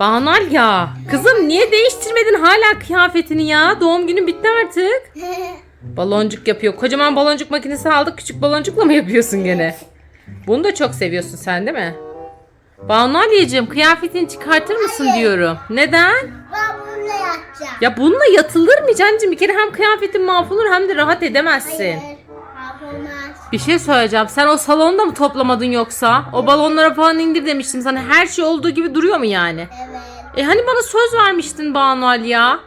Banal ya. Kızım niye değiştirmedin hala kıyafetini ya? Doğum günün bitti artık. Baloncuk yapıyor. Kocaman baloncuk makinesi aldık. Küçük baloncukla mı yapıyorsun gene? Bunu da çok seviyorsun sen değil mi? Banu Aliyeciğim kıyafetini çıkartır mısın Hayır. diyorum. Neden? ben bununla yatacağım. Ya bununla yatılır mı Cancığım? Bir kere hem kıyafetin mahvolur hem de rahat edemezsin. Hayır. Yapılmaz. Bir şey söyleyeceğim. Sen o salonu da mı toplamadın yoksa? O balonlara falan indir demiştim sana. Her şey olduğu gibi duruyor mu yani? Evet. E hani bana söz vermiştin Banu Ali ya?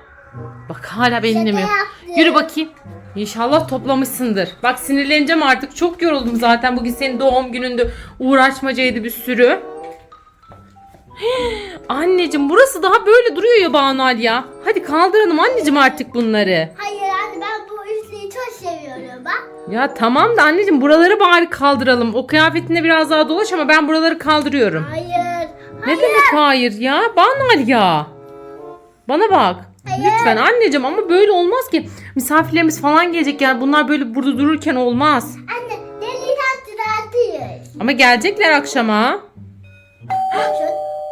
Bak hala beni dinlemiyor. yaptım. Yürü bakayım. İnşallah toplamışsındır. Bak sinirleneceğim artık. Çok yoruldum zaten. Bugün senin doğum gününde uğraşmacaydı bir sürü. Anneciğim burası daha böyle duruyor ya Banu Ali ya. Hadi kaldıralım anneciğim artık bunları. Hayır anne ben Ya tamam da anneciğim buraları bari kaldıralım. O kıyafetine biraz daha dolaş ama ben buraları kaldırıyorum. Hayır. Ne demek hayır ya? Banu Ali ya. Bana bak. Hayır. Lütfen anneciğim ama böyle olmaz ki. Misafirlerimiz falan gelecek yani bunlar böyle burada dururken olmaz. Anne deliden tıratıyız. Ama gelecekler akşama.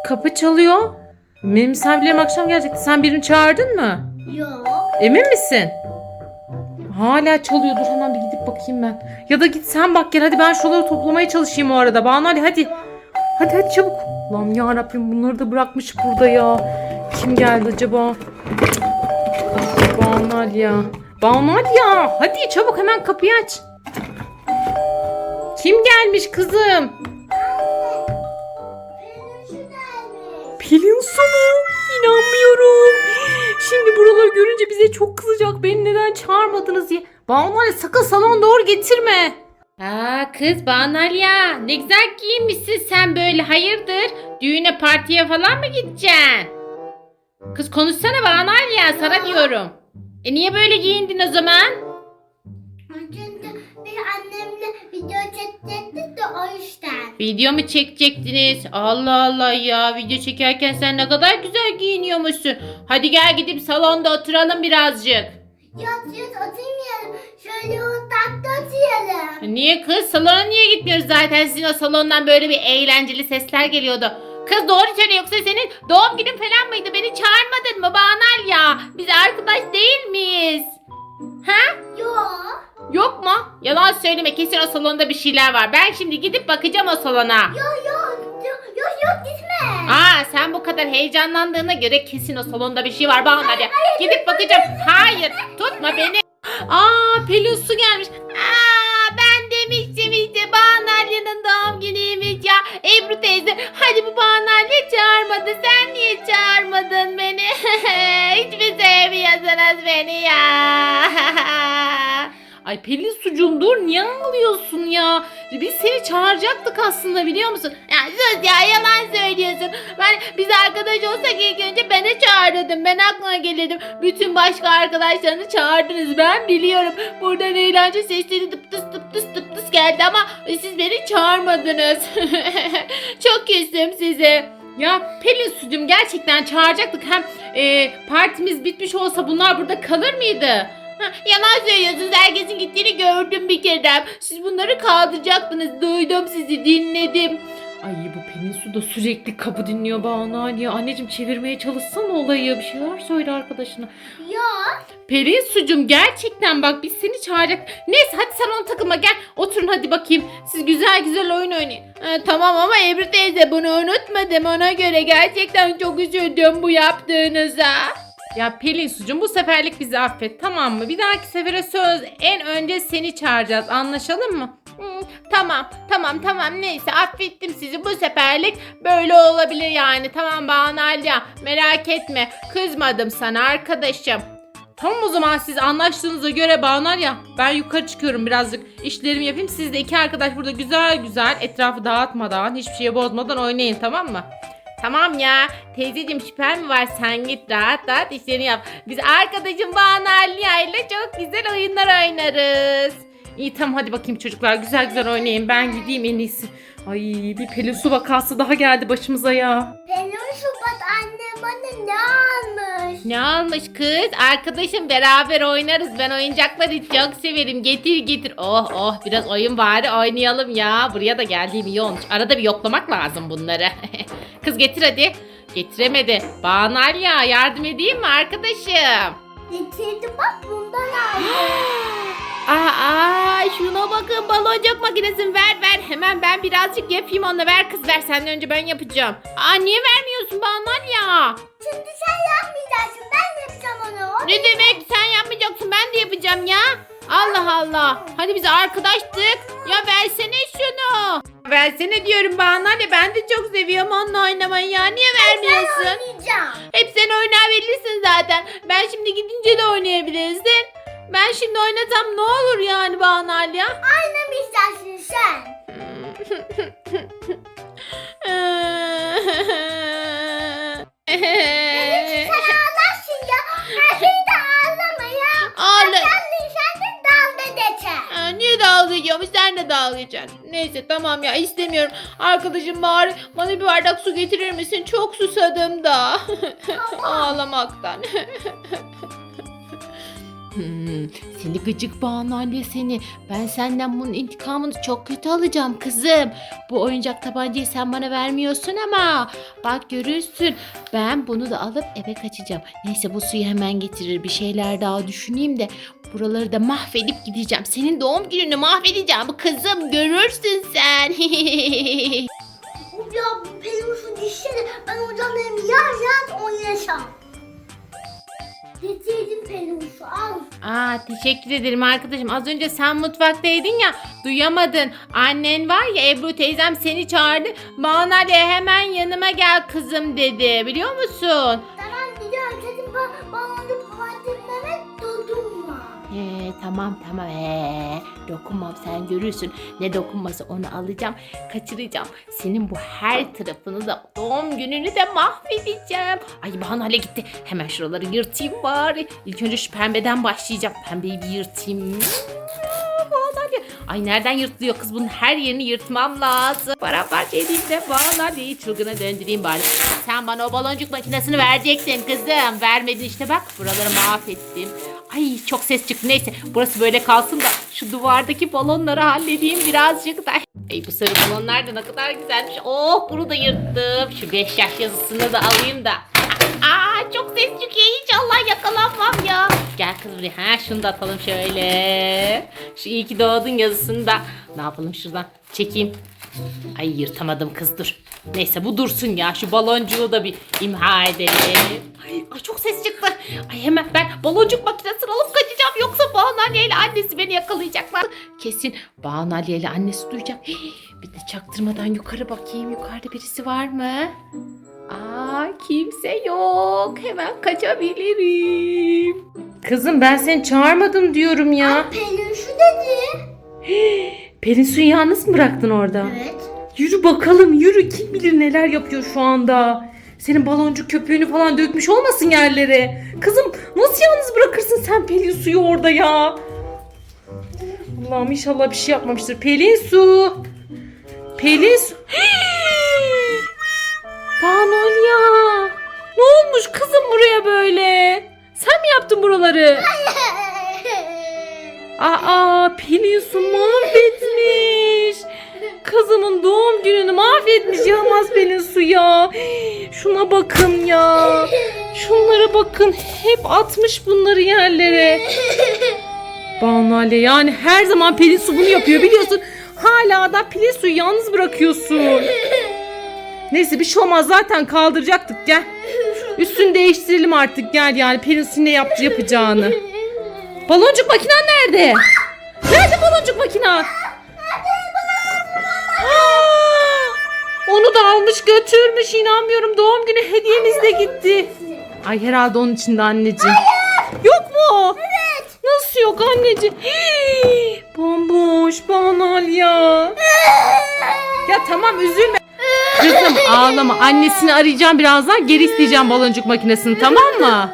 Kapı çalıyor. Benim misafirlerim akşam gelecekti. Sen birini çağırdın mı? Yok. Emin misin? Hala çalıyor. Dur hemen bir gidip bakayım ben. Ya da git sen bak gel. Hadi ben şuraları toplamaya çalışayım o arada. Banu Ali hadi. Hadi hadi çabuk. Lan ya Rabbim bunları da bırakmış burada ya. Kim geldi acaba? Banu Ali ya. Banu Ali ya. Hadi çabuk hemen kapıyı aç. Kim gelmiş kızım? Pelin Su mu? İnanmıyorum. Şimdi buraları görünce bize çok kızacak. Beni neden çağırmadınız diye. Banu Ali sakın salona doğru getirme. Aa kız Banu Ali ya. Ne güzel giyinmişsin sen böyle. Hayırdır? Düğüne partiye falan mı gideceksin? Kız konuşsana Banu Ali ya. Sana diyorum. E niye böyle giyindin o zaman? O yüzden. Video mu çekecektiniz? Allah Allah ya. Video çekerken sen ne kadar güzel giyiniyormuşsun. Hadi gel gidip salonda oturalım birazcık. Yat yat oturmayalım. Şöyle yatakta oturalım. Niye kız? Salona niye gitmiyoruz zaten? Sizin o salondan böyle bir eğlenceli sesler geliyordu. Kız doğru söyle yoksa senin doğum günün falan mıydı? Beni çağırmadın mı Banal ya? Biz arkadaş değil miyiz? Ha? Yok. Yok mu? Yalan söyleme kesin o salonda bir şeyler var. Ben şimdi gidip bakacağım o salona. Yok yok. Yok yok yok gitme. Aa sen bu kadar heyecanlandığına göre kesin o salonda bir şey var Banal hadi. Gidip bakacağım. Hayır tutma beni. Aa Pelin Su gelmiş. Aa Pelin sucuğum dur niye ağlıyorsun ya? Biz seni çağıracaktık aslında biliyor musun? Ya sus ya yalan söylüyorsun. Ben biz arkadaş olsak ilk önce beni çağırırdım. Ben aklına gelirdim. Bütün başka arkadaşlarını çağırdınız ben biliyorum. Buradan eğlence sesleri tıp tıs tıp tıs tıp tıs geldi ama siz beni çağırmadınız. Çok küstüm size. Ya Pelin sucuğum gerçekten çağıracaktık. Hem e, partimiz bitmiş olsa bunlar burada kalır mıydı? Yalan söylüyorsunuz. Herkesin gittiğini gördüm bir kere. Siz bunları kaldıracaktınız. Duydum sizi dinledim. Ay bu Pelin Su da sürekli kapı dinliyor bana. Ya anneciğim çevirmeye çalışsana olayı. Bir şeyler söyle arkadaşına. Yok. Pelin Sucum gerçekten bak biz seni çağıracak. Neyse hadi sen ona takılma gel. Oturun hadi bakayım. Siz güzel güzel oyun oynayın. Ha, tamam ama Ebru teyze bunu unutmadım. Ona göre gerçekten çok üzüldüm bu yaptığınıza. Ya Pelin Sucum bu seferlik bizi affet tamam mı? Bir dahaki sefere söz en önce seni çağıracağız anlaşalım mı? Hı, tamam tamam tamam neyse affettim sizi bu seferlik böyle olabilir yani tamam Banalya merak etme kızmadım sana arkadaşım. Tamam o zaman siz anlaştığınıza göre Banar ya ben yukarı çıkıyorum birazcık işlerimi yapayım. Siz de iki arkadaş burada güzel güzel etrafı dağıtmadan hiçbir şeye bozmadan oynayın tamam mı? Tamam ya teyzeciğim şüphen mi var sen git rahat rahat işlerini yap. Biz arkadaşım Banalya ile çok güzel oyunlar oynarız. İyi tamam hadi bakayım çocuklar güzel güzel oynayın ben gideyim en iyisi. Ay bir Pelin su vakası daha geldi başımıza ya. Benim Şubat annem bana ne almış? Ne almış kız? Arkadaşım beraber oynarız. Ben oyuncakları çok severim. Getir getir. Oh oh biraz oyun bari oynayalım ya. Buraya da geldiğim iyi olmuş. Arada bir yoklamak lazım bunları. kız getir hadi. Getiremedi. Banalya yardım edeyim mi arkadaşım? Getirdim bak bundan aldım. Aa, şuna bakın baloncuk makinesini ver ver. Hemen ben birazcık yapayım onu ver kız ver. Senden önce ben yapacağım. Aa niye vermiyorsun Banalya? Şimdi sen yapmayacaksın ben yapacağım onu. Ne demek sen yapmayacaksın ben de yapacağım ya. Allah Allah. Hadi biz arkadaştık. Ya versene şunu. Versene diyorum bana ne ben de çok seviyorum onunla oynamayı ya. Niye vermiyorsun? Oynayacağım. Hep sen oynayabilirsin zaten. Ben şimdi gidince de oynayabilirsin. Ben şimdi oynatsam ne olur yani bana ya? Oynamayacaksın sen. Sen ağlarsın Dalgayacaksın. Neyse tamam ya istemiyorum. Arkadaşım bari bana bir bardak su getirir misin? Çok susadım da. Ağlamaktan. Hmm, seni gıcık bağınanne seni. Ben senden bunun intikamını çok kötü alacağım kızım. Bu oyuncak tabancayı sen bana vermiyorsun ama. Bak görürsün. Ben bunu da alıp eve kaçacağım. Neyse bu suyu hemen getirir. Bir şeyler daha düşüneyim de buraları da mahvedip gideceğim. Senin doğum gününü mahvedeceğim kızım. Görürsün sen. Ya benim şu dişleri ben hocamla yaz yaz oynasam. Getirdim peluşu al. Aa teşekkür ederim arkadaşım. Az önce sen mutfaktaydın ya duyamadın. Annen var ya Ebru teyzem seni çağırdı. Bana hemen yanıma gel kızım dedi. Biliyor musun? Tamam tamam he. Dokunmam sen görürsün. Ne dokunması onu alacağım. Kaçıracağım. Senin bu her tarafını da doğum gününü de mahvedeceğim. Ay Bahanale gitti. Hemen şuraları yırtayım bari. İlk önce şu pembeden başlayacağım. Pembeyi bir yırtayım. Ay nereden yırtılıyor kız bunun her yerini yırtmam lazım. Paramparça edeyim de Bahanale'yi çılgına döndüreyim bari. Sen bana o baloncuk makinesini vereceksin kızım. Vermedin işte bak buraları mahvettim. Ay çok ses çıktı neyse burası böyle kalsın da şu duvardaki balonları halledeyim birazcık da. Ay bu sarı balonlar da ne kadar güzelmiş. Oh bunu da yırttım. Şu 5 yaş yazısını da alayım da. Aa çok ses çıkıyor inşallah yakalanmam ya. Gel kız buraya. Ha şunu da atalım şöyle. Şu iyi ki doğdun yazısını da. Ne yapalım şuradan çekeyim. Ay yırtamadım kız dur. Neyse bu dursun ya. Şu baloncuğu da bir imha edelim. Ay, ay çok ses çıktı. Ay hemen ben baloncuk makinesini alıp kaçacağım. Yoksa Banalya ile annesi beni yakalayacaklar. Kesin Banalya ile annesi duyacak. Hii, bir de çaktırmadan yukarı bakayım. Yukarıda birisi var mı? Aa kimse yok. Hemen kaçabilirim. Kızım ben seni çağırmadım diyorum ya. Peluşu dedi. Pelin suyu yalnız mı bıraktın orada? Evet. Yürü bakalım yürü kim bilir neler yapıyor şu anda. Senin baloncuk köpüğünü falan dökmüş olmasın yerlere. Kızım nasıl yalnız bırakırsın sen Pelin suyu orada ya? Allah'ım inşallah bir şey yapmamıştır. Pelin su. Pelin su. Banalya. Ne olmuş kızım buraya böyle? Sen mi yaptın buraları? Aa Pelin su mahvetmiş. Kızımın doğum gününü mahvetmiş Yılmaz Pelin su ya. Şuna bakın ya. Şunlara bakın. Hep atmış bunları yerlere. Banale yani her zaman Pelin su bunu yapıyor biliyorsun. Hala da Pelin suyu yalnız bırakıyorsun. Neyse bir şey olmaz zaten kaldıracaktık gel. Üstünü değiştirelim artık gel yani Pelin su ne yaptı yapacağını. Baloncuk makinen nerede? Nerede baloncuk makinen? Onu da almış götürmüş inanmıyorum doğum günü hediyemiz de gitti. Ay herhalde onun içinde anneciğim. Yok mu? Evet. Nasıl yok anneciğim? Hii, bomboş banal ya. ya tamam üzülme. Kızım ağlama annesini arayacağım birazdan geri isteyeceğim baloncuk makinesini tamam mı?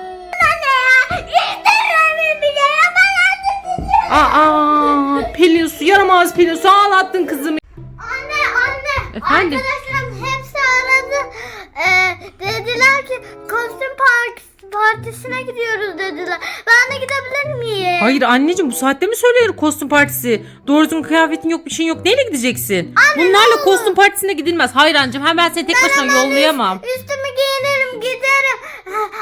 Aa Pelin su yaramaz Pelin su ağlattın kızımı. Anne anne. Efendim? Arkadaşlarım hepsi Ee, dediler ki kostüm park partisine gidiyoruz dediler. Ben de gidebilir miyim? Hayır anneciğim bu saatte mi söylenir kostüm partisi? Doğru düzgün kıyafetin yok bir şeyin yok. Neyle gideceksin? Bunlarla kostüm partisine gidilmez. Hayır anneciğim hemen seni tek başına yollayamam. Üstümü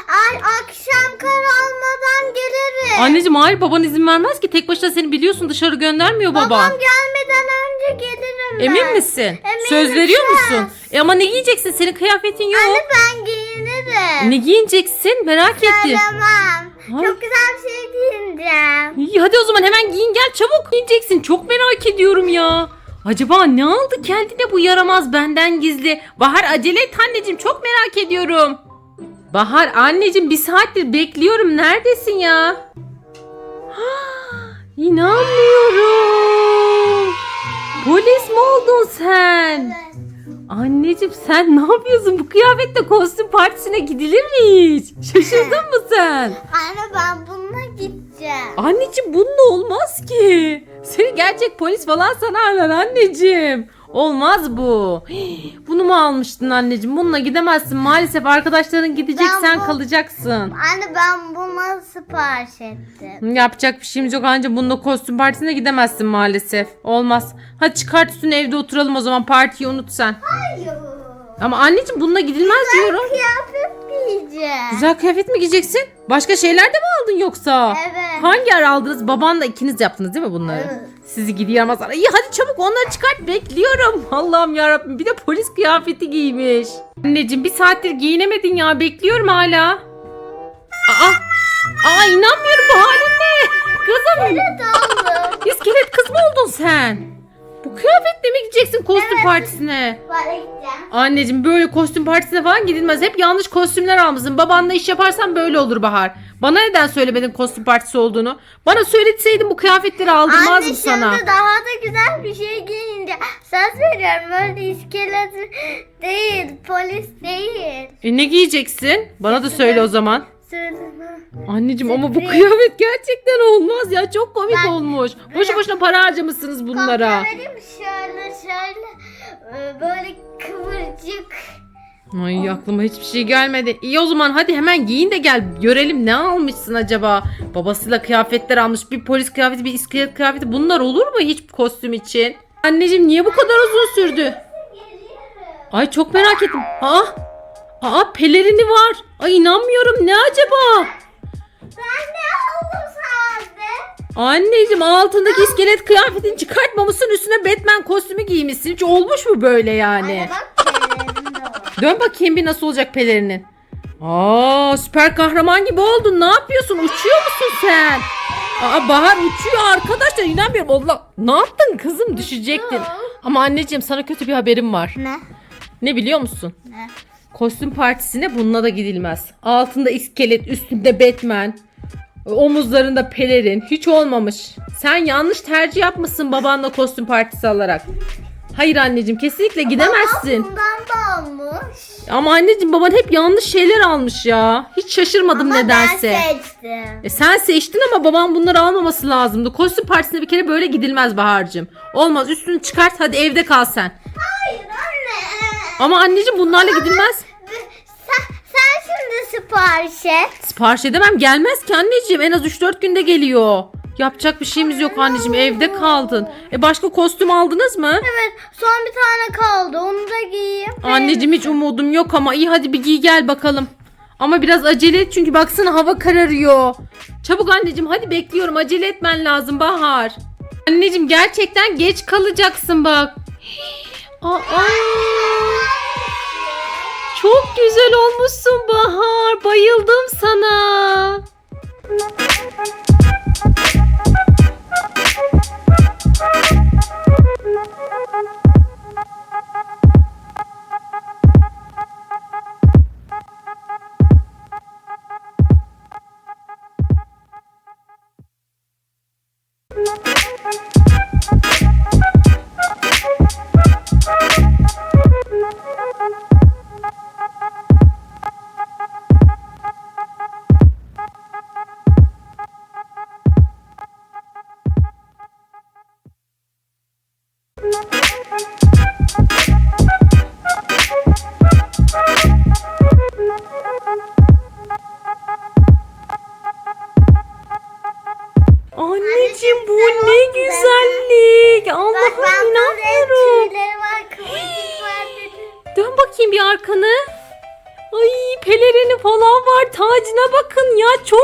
Ay, akşam kararmadan gelirim. Anneciğim hayır baban izin vermez ki. Tek başına seni biliyorsun dışarı göndermiyor baban. Babam gelmeden önce gelirim ben. Emin misin? Eminim, Söz veriyor söz. musun? E ama ne giyeceksin? Senin kıyafetin yok. Anne ben giyinirim. Ne giyineceksin? Merak ettim. Söylemem. Ay. Çok güzel bir şey giyineceğim. İyi hadi o zaman hemen giyin gel çabuk giyeceksin. Çok merak ediyorum ya. Acaba ne aldı kendine bu yaramaz benden gizli? Bahar acele et anneciğim çok merak ediyorum. Bahar anneciğim bir saattir bekliyorum. Neredesin ya? Ha, İnanmıyorum. Polis mi oldun sen? Anneciğim sen ne yapıyorsun? Bu kıyafetle kostüm partisine gidilir mi hiç? Şaşırdın mı sen? Anne ben bununla gideceğim. Anneciğim bununla olmaz ki. Seni gerçek polis falan sanarlar anneciğim. Olmaz bu. Hii, Bunu mu almıştın anneciğim? Bununla gidemezsin. Maalesef arkadaşların gidecek Ben sen bu- kalacaksın. Anne ben buna sipariş ettim. Yapacak bir şeyimiz yok anca bununla kostüm partisine gidemezsin maalesef. Olmaz. Hadi çıkart üstüne evde oturalım o zaman partiyi unut sen. Hayır. Ama anneciğim bununla gidilmez diyorum. Kıyafet giyeceğim. Güzel kıyafet mi giyeceksin? Başka şeyler de mi aldın yoksa? Evet. Hangi ara aldınız? Babanla ikiniz yaptınız değil mi bunları? Evet. Sizi gidi yaramazlar. İyi hadi çabuk onları çıkart bekliyorum. Allah'ım yarabbim bir de polis kıyafeti giymiş. Anneciğim bir saattir giyinemedin ya bekliyorum hala. Aa, aa inanmıyorum bu halin ne? Kızım iskelet kız mı oldun sen? Bu kıyafetle mi gideceksin kostüm Evet. partisine? Böyle gideceğim. Anneciğim böyle kostüm partisine falan gidilmez. Hep yanlış kostümler almışsın. Babanla iş yaparsan böyle olur Bahar. Bana neden söylemedin kostüm partisi olduğunu? Bana söyletseydin bu kıyafetleri aldırmazdım Anne sana. şimdi daha da güzel bir şey giyince söz veriyorum öyle iskelet değil polis değil. E ne giyeceksin? Bana da söyle o zaman. Söyleme. Anneciğim ama bu kıyafet gerçekten olmaz ya. Çok komik Ben- olmuş. Boşu boşuna para harcamışsınız bunlara. Vereyim mi? şöyle şöyle e, böyle kıvırcık. Ay aklıma hiçbir şey gelmedi. İyi o zaman hadi hemen giyin de gel. Görelim ne almışsın acaba. Babasıyla kıyafetler almış. Bir polis kıyafeti bir iskelet kıyafeti. Bunlar olur mu hiç kostüm için? Anneciğim niye bu kadar uzun sürdü? Ay çok merak ettim. Aa, aa pelerini var. Ay inanmıyorum ne acaba? Ben ne aldım sade? Anneciğim altındaki iskelet kıyafetini çıkartmamışsın üstüne Batman kostümü giymişsin. Hiç olmuş mu böyle yani? Anne bak pelerin de var. Dön bakayım bir nasıl olacak pelerinin. Aa süper kahraman gibi oldun. Ne yapıyorsun? Uçuyor musun sen? Aa Bahar uçuyor arkadaşlar. İnanmıyorum. Allah ne yaptın kızım? Düşecektin. Ama anneciğim sana kötü bir haberim var. Ne? Ne biliyor musun? Ne? Kostüm partisine bununla da gidilmez. Altında iskelet, üstünde Batman. Omuzlarında pelerin. Hiç olmamış. Sen yanlış tercih yapmışsın babanla kostüm partisi alarak. Hayır anneciğim kesinlikle gidemezsin. Bundan da almış. Ama anneciğim baban hep yanlış şeyler almış ya. Hiç şaşırmadım Ama nedense. ben seçtim. E sen seçtin ama baban bunları almaması lazımdı. Kostüm partisine bir kere böyle gidilmez Bahar'cığım. Olmaz üstünü çıkart hadi evde kal sen. Ama anneciğim bunlarla gidilmez. Sen, sen şimdi sipariş et. Sipariş edemem gelmez ki anneciğim. En az 3-4 günde geliyor. Yapacak bir şeyimiz yok anneciğim evde kaldın. E başka kostüm aldınız mı? Evet son bir tane kaldı onu da giyeyim. Anneciğim hiç umudum yok ama iyi hadi bir giy gel bakalım. Ama biraz acele et çünkü baksana hava kararıyor. Çabuk anneciğim hadi bekliyorum acele etmen lazım Bahar. Anneciğim gerçekten geç kalacaksın bak. Aa, çok güzel olmuşsun Bahar. Bayıldım sana.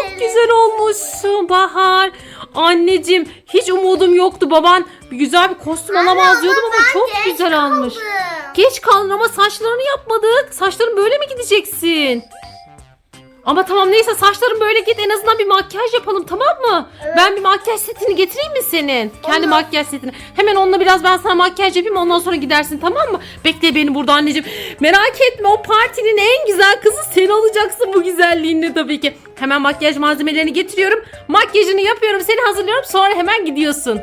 Çok güzel olmuşsun Bahar. Anneciğim hiç umudum yoktu. Baban güzel bir kostüm alamaz diyordum ama ben çok geç güzel almış. kaldım. Geç kaldın ama saçlarını yapmadık. Saçların böyle mi gideceksin? Ama tamam neyse saçların böyle git en azından bir makyaj yapalım tamam mı? Evet. Ben bir makyaj setini getireyim mi senin? Kendi Olur. makyaj setini. Hemen onunla biraz ben sana makyaj yapayım ondan sonra gidersin tamam mı? Bekle beni burada anneciğim. Merak etme o partinin en güzel kızı sen olacaksın bu güzelliğinle tabii ki. Hemen makyaj malzemelerini getiriyorum. Makyajını yapıyorum seni hazırlıyorum sonra hemen gidiyorsun.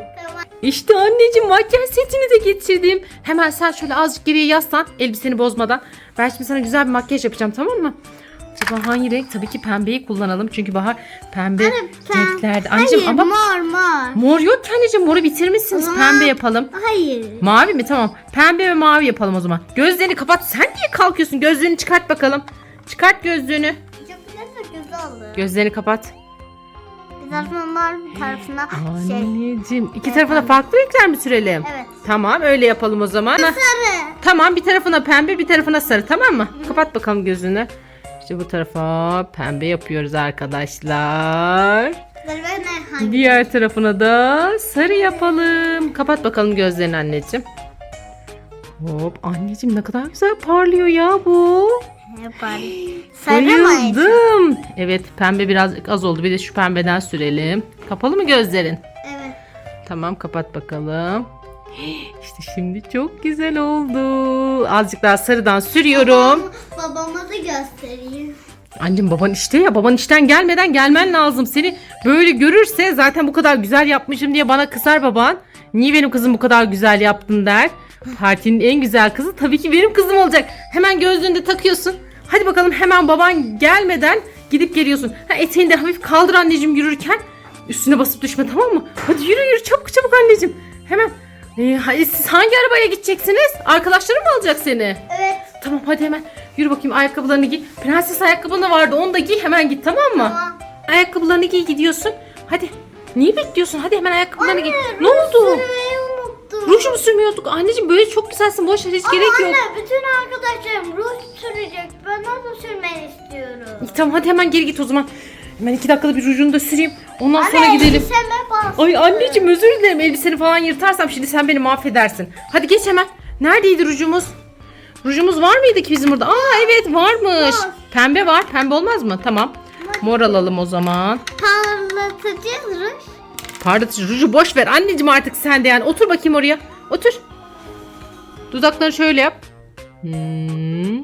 İşte anneciğim makyaj setini de getirdim. Hemen sen şöyle azıcık geriye yaslan elbiseni bozmadan. Ben şimdi sana güzel bir makyaj yapacağım tamam mı? Acaba hangi renk? Tabii ki pembeyi kullanalım. Çünkü Bahar pembe Anne, pem- renklerde. Anneciğim Hayır ama mor mor. mor yok ki anneciğim. Moru bitirmişsiniz. O zaman- Pembe yapalım. Hayır. Mavi mi? Tamam. Pembe ve mavi yapalım o zaman. Gözlerini kapat. Sen niye kalkıyorsun? Gözlerini çıkart bakalım. Çıkart gözlüğünü. Çok güzel olur. Gözlerini kapat. Bir tarafına mor bir tarafına şey. Anneciğim. iki tarafına farklı renkler mi sürelim? Evet. Tamam öyle yapalım o zaman. Sarı. Tamam bir tarafına pembe bir tarafına sarı tamam mı? Kapat bakalım gözünü. İşte bu tarafa pembe yapıyoruz arkadaşlar. Diğer tarafına da sarı yapalım. Kapat bakalım gözlerini anneciğim. Hop anneciğim ne kadar güzel parlıyor ya bu. Yapar. Sarı mı? Bayıldım. Evet pembe biraz az oldu. Bir de şu pembeden sürelim. Kapalı mı gözlerin? Evet. Tamam kapat bakalım. İşte şimdi çok güzel oldu. Azıcık daha sarıdan sürüyorum. Babama, babama da göstereyim. Anneciğim baban işte ya baban işten gelmeden gelmen lazım. Seni böyle görürse zaten bu kadar güzel yapmışım diye bana kızar baban. Niye benim kızım bu kadar güzel yaptın der. Partinin en güzel kızı tabii ki benim kızım olacak. Hemen gözlüğünü de takıyorsun. Hadi bakalım hemen baban gelmeden gidip geliyorsun. Ha, eteğini de hafif kaldır anneciğim yürürken. Üstüne basıp düşme tamam mı? Hadi yürü yürü çabuk çabuk anneciğim. Hemen. Ee, siz hangi arabaya gideceksiniz? Arkadaşların mı alacak seni? Evet. Tamam hadi hemen yürü bakayım ayakkabılarını giy. Prenses ayakkabın da vardı onu da giy hemen git tamam mı? Tamam. Ayakkabılarını giy gidiyorsun. Hadi. Niye bekliyorsun? Hadi hemen ayakkabılarını giy. Anne, Ne oldu? Ruj mu sürmüyorduk? Anneciğim böyle çok güzelsin. Boş ver hiç Ama gerek yok. anne bütün arkadaşlarım ruj sürecek. Ben onu sürmeyi istiyorum. İyi, Tamam hadi hemen geri git o zaman. Hemen iki dakikada bir rujunu da süreyim. Ondan sonra gidelim. elbiseme. Ay anneciğim özür dilerim. Elbiseni falan yırtarsam şimdi sen beni mahvedersin. Hadi geç hemen. Neredeydi rujumuz? Rujumuz var mıydı ki bizim burada? Aa evet varmış. Var. Pembe var. Pembe olmaz mı? Tamam. Mor alalım o zaman. Parlatıcı ruj. Parlatıcı ruju boş ver anneciğim artık sen de yani. Otur bakayım oraya. Otur. Dudaklarını şöyle yap. Hmm.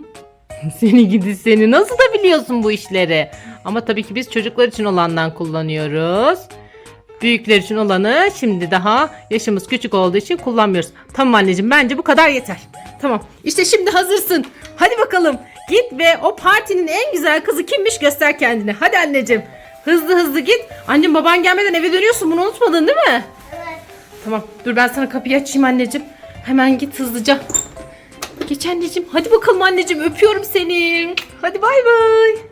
Seni gidi seni. Nasıl da biliyorsun bu işleri? Ama tabii ki biz çocuklar için olandan kullanıyoruz. Büyükler için olanı şimdi daha yaşımız küçük olduğu için kullanmıyoruz. Tamam anneciğim bence bu kadar yeter. Tamam. İşte şimdi hazırsın. Hadi bakalım. Git ve o partinin en güzel kızı kimmiş göster kendine. Hadi anneciğim. Hızlı hızlı git. Annem baban gelmeden eve dönüyorsun. Bunu unutmadın değil mi? Evet. Tamam. Dur ben sana kapıyı açayım anneciğim. Hemen git hızlıca. Geç anneciğim. Hadi bakalım anneciğim. Öpüyorum seni. Hadi bay bay.